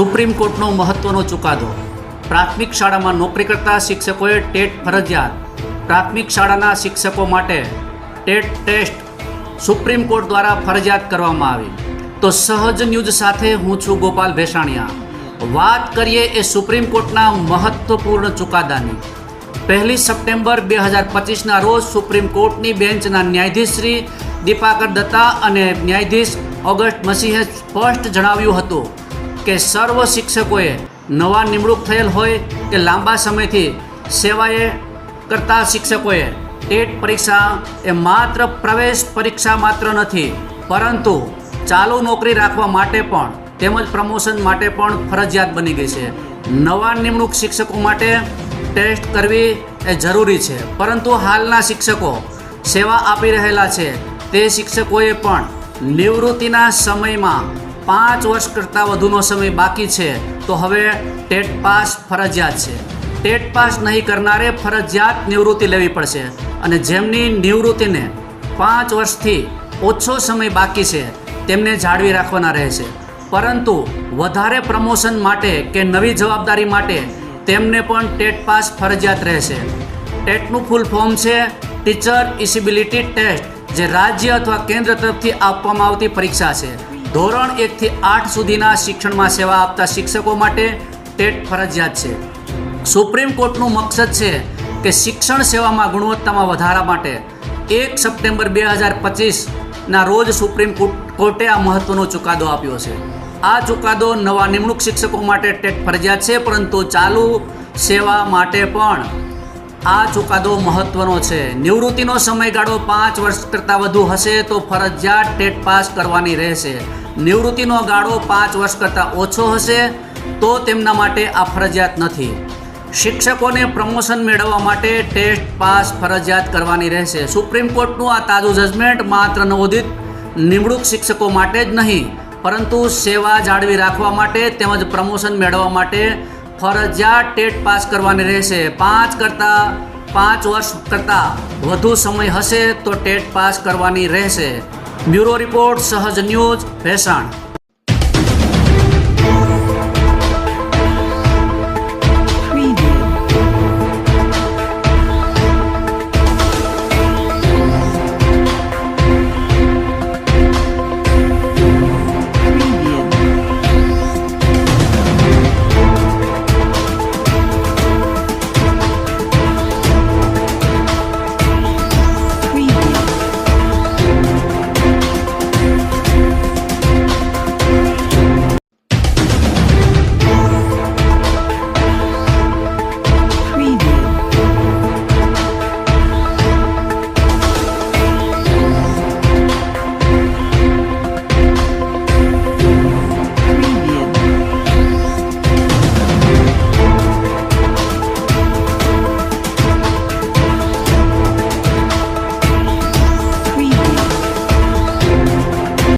Supreme કોર્ટનો મહત્વનો ચુકાદો. પ્રાથમિક શાળામાં નોકરી કરતા શિક્ષકોએ ટેટ ફરજિયાત. પ્રાથમિક શાળાના શિક્ષકો માટે ટેટ ટેસ્ટ સુપ્રીમ કોર્ટ દ્વારા ફરજિયાત કરવામાં આવી. તો સહજ ન્યૂઝ સાથે હું છું ગોપાલ ભેસાણિયા. વાત કરીએ એ સુપ્રીમ કોર્ટના મહત્વપૂર્ણ ચુકાદાની. પહેલી સપ્ટેમ્બર બે હજાર પચીસના રોજ સુપ્રીમ કોર્ટની બેન્ચના ન્યાયાધીશ શ્રી દીપાકર દત્તા અને ન્યાયાધીશ ઓગસ્ટ મસીહે સ્પષ્ટ જણાવ્યું હતું કે સર્વ શિક્ષકોએ નવા નિમણૂક થયેલ હોય કે લાંબા સમયથી સેવાએ કરતા શિક્ષકોએ ટેટ પરીક્ષા એ માત્ર પ્રવેશ પરીક્ષા માત્ર નથી, પરંતુ ચાલુ નોકરી રાખવા માટે પણ તેમજ પ્રમોશન માટે પણ ફરજિયાત બની ગઈ છે. નવા નિમણૂક શિક્ષકો માટે ટેસ્ટ કરવી એ જરૂરી છે, પરંતુ હાલના શિક્ષકો સેવા આપી રહેલા છે. તે શિક્ષકોએ પણ નિવૃત્તિના સમયમાં પાંચ વર્ષ કરતાં વધુનો સમય બાકી છે, તો હવે ટેટ પાસ ફરજિયાત છે. ટેટ પાસ નહીં કરનારે ફરજિયાત નિવૃત્તિ લેવી પડશે અને જેમની નિવૃત્તિને પાંચ વર્ષથી ઓછો સમય બાકી છે, તેમને જાળવી રાખવાના રહેશે. પરંતુ વધારે પ્રમોશન માટે કે નવી જવાબદારી માટે તેમને પણ ટેટ પાસ ફરજિયાત રહેશે. ટેટનું ફૂલ ફોર્મ છે ટીચર ઇસિબિલિટી ટેસ્ટ, જે રાજ્ય અથવા કેન્દ્ર તરફથી આપવામાં આવતી પરીક્ષા છે. ધોરણ એકથી આઠ સુધીના શિક્ષણમાં સેવા આપતા શિક્ષકો માટે ટેટ ફરજિયાત છે. સુપ્રીમ કોર્ટનું મકસદ છે કે શિક્ષણ સેવામાં ગુણવત્તામાં વધારા માટે એક સપ્ટેમ્બર બે હજાર પચીસના રોજ સુપ્રીમ કોર્ટ- આ મહત્વનો ચુકાદો આપ્યો છે. આ ચુકાદો નવા નિમણૂક શિક્ષકો માટે ટેટ ફરજિયાત છે, પરંતુ ચાલુ સેવા માટે પણ આ ચુકાદો મહત્વનો છે. નિવૃત્તિનો સમયગાળો પાંચ વર્ષ કરતાં વધુ હશે તો ફરજિયાત ટેટ પાસ કરવાની રહેશે. નિવૃત્તિનો ગાળો પાંચ વર્ષ કરતાં ઓછો હશે તો તેમના માટે આ ફરજિયાત નથી. શિક્ષકોને પ્રમોશન મેળવવા માટે ટેસ્ટ પાસ ફરજિયાત કરવાની રહેશે. સુપ્રીમ કોર્ટનું આ તાજું જજમેન્ટ માત્ર નવોદિત નિમણૂક શિક્ષકો માટે જ નહીં, પરંતુ સેવા જાળવી રાખવા માટે તેમજ પ્રમોશન મેળવવા માટે ફરજિયાત ટેટ પાસ કરવાની રહેશે. પાંચ કરતાં પાંચ વર્ષ કરતાં વધુ સમય હશે તો ટેટ પાસ કરવાની રહેશે. Bureau report, Sahaj news, Bhesan.